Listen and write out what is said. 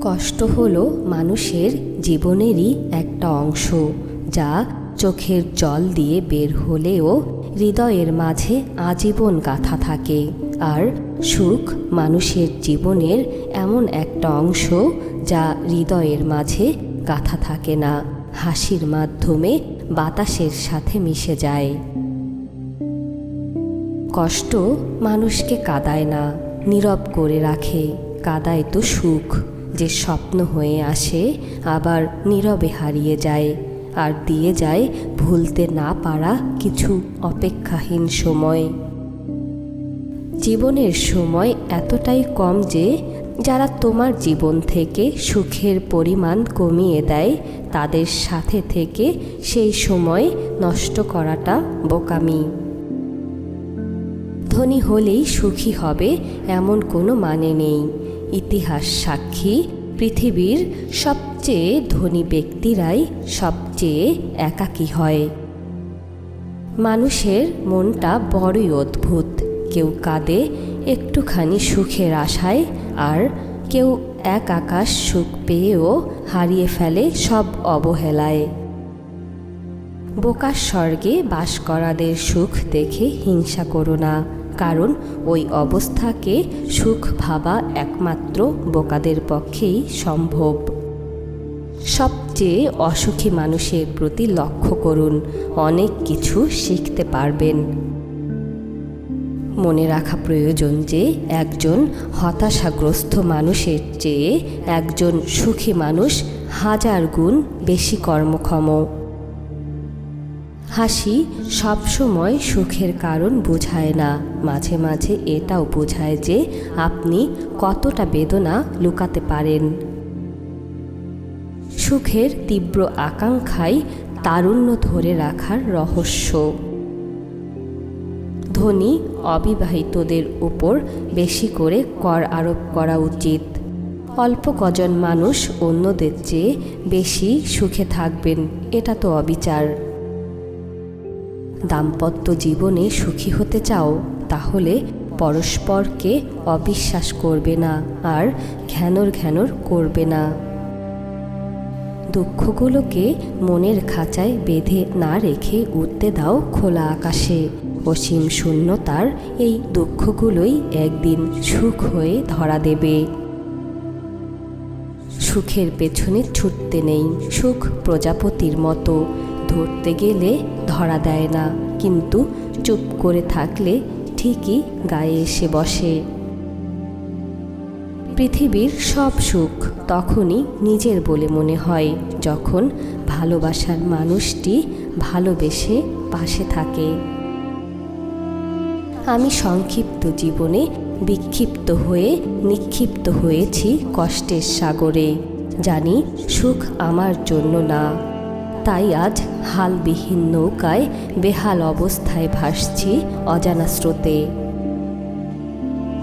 কষ্ট হলো মানুষের জীবনেরই একটা অংশ, যা চোখের জল দিয়ে বের হলেও হৃদয়ের মাঝে আজীবন গাথা থাকে। আর সুখ মানুষের জীবনের এমন একটা অংশ, যা হৃদয়ের মাঝে গাথা থাকে না, হাসির মাধ্যমে বাতাসের সাথে মিশে যায়। কষ্ট মানুষকে কাদায় না, নীরব করে রাখে, কাদায় তো সুখ। যে স্বপ্ন হয়ে আসে, আবার নীরবে হারিয়ে যায়। আর দিয়ে যায় ভুলতে না পারা কিছু অপেক্ষাহীন সময়। জীবনের সময় এতটাই কম যে, যারা তোমার জীবন থেকে সুখের পরিমাণ কমিয়ে দেয়, তাদের সাথে থেকে সেই সময় নষ্ট করাটা বোকামি। ধনী হলেই সুখী হবে এমন কোনো মানে নেই। ইতিহাস সাক্ষী, পৃথিবীর সবচেয়ে ধনী ব্যক্তিরাই সবচেয়ে একাকী হয়। মানুষের মনটা বড়ই অদ্ভুত। কেউ কাঁদে, একটুখানি সুখের আশায়, আর কেউ এক আকাশ সুখ পেয়েও হারিয়ে ফেলে সব অবহেলায়। বোকার স্বর্গে বাস করাদের সুখ দেখে হিংসা করো না। কারণ ওই অবস্থাকে সুখ ভাবা একমাত্র বোকাদের পক্ষেই সম্ভব। সবচেয়ে অসুখী মানুষের প্রতি লক্ষ্য করুন, অনেক কিছু শিখতে পারবেন। মনে রাখা প্রয়োজন যে, একজন হতাশাগ্রস্ত মানুষের চেয়ে একজন সুখী মানুষ হাজার গুণ বেশি কর্মক্ষম। হাসি সবসময় সুখের কারণ বোঝায় না। মাঝে মাঝে এটাও বোঝায় যে আপনি কতটা বেদনা লুকাতে পারেন। সুখের তীব্র আকাঙ্ক্ষাই তারুণ্য ধরে রাখার রহস্য। ধনী অবিবাহিতদের উপর বেশি করে কর আরোপ করা উচিত। অল্প কজন মানুষ অন্যদের চেয়ে বেশি সুখে থাকবেন, এটা তো অবিচার। দাম্পত্য জীবনে সুখী হতে চাও, তাহলে পরস্পরকে অবিশ্বাস করবে না আর ঘ্যানর ঘ্যানর করবে না। দুঃখগুলোকে মনের খাঁচায় বেঁধে না রেখে উঠতে দাও খোলা আকাশে। অসীম শূন্যতার এই দুঃখগুলোই একদিন সুখ হয়ে ধরা দেবে। সুখের পেছনে ছুটতে নেই, সুখ প্রজাপতির মতো। ধরতে গেলে ধরা দেয় না, কিন্তু চুপ করে থাকলে ঠিকই গায়ে এসে বসে। পৃথিবীর সব সুখ তখনই নিজের বলে মনে হয়, যখন ভালোবাসার মানুষটি ভালোবেসে পাশে থাকে। আমি সংক্ষিপ্ত জীবনে বিক্ষিপ্ত হয়ে নিক্ষিপ্ত হয়েছি কষ্টের সাগরে। জানি সুখ আমার জন্য না। তাই আজ হালবিহীন নৌকায় বেহাল অবস্থায় ভাসছি অজানা স্রোতে।